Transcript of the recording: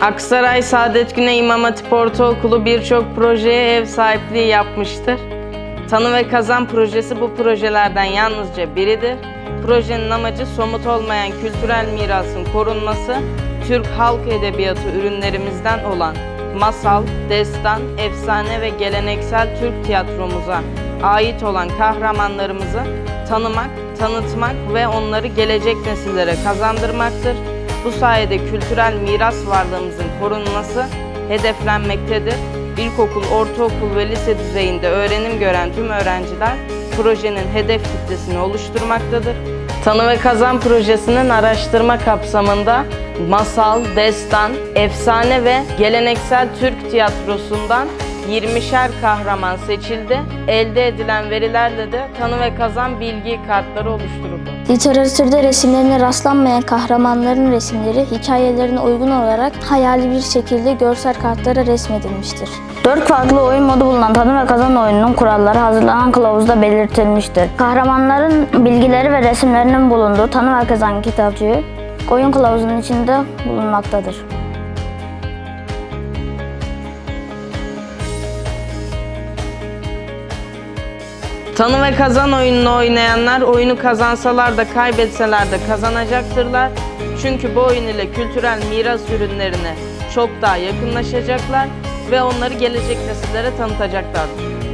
Aksaray Saadet Güney İmam Hatip Ortaokulu birçok projeye ev sahipliği yapmıştır. Tanı ve Kazan projesi bu projelerden yalnızca biridir. Projenin amacı somut olmayan kültürel mirasın korunması, Türk halk edebiyatı ürünlerimizden olan masal, destan, efsane ve geleneksel Türk tiyatromuza ait olan kahramanlarımızı tanımak, tanıtmak ve onları gelecek nesillere kazandırmaktır. Bu sayede kültürel miras varlığımızın korunması hedeflenmektedir. İlkokul, ortaokul ve lise düzeyinde öğrenim gören tüm öğrenciler projenin hedef kitlesini oluşturmaktadır. Tanı ve Kazan projesinin araştırma kapsamında masal, destan, efsane ve geleneksel Türk tiyatrosundan 20'şer kahraman seçildi. Elde edilen verilerle de tanı ve kazan bilgi kartları oluşturuldu. Literatürde resimlerine rastlanmayan kahramanların resimleri hikayelerine uygun olarak hayali bir şekilde görsel kartlara resmedilmiştir. Dört farklı oyun modu bulunan Tanı ve Kazan oyununun kuralları hazırlanan kılavuzda belirtilmiştir. Kahramanların bilgileri ve resimlerinin bulunduğu Tanı ve Kazan kitapçığı oyun kılavuzunun içinde bulunmaktadır. Tanı ve kazan oyununu oynayanlar oyunu kazansalar da kaybetseler de kazanacaktırlar. Çünkü bu oyun ile kültürel miras ürünlerine çok daha yakınlaşacaklar ve onları gelecek nesillere tanıtacaklardır.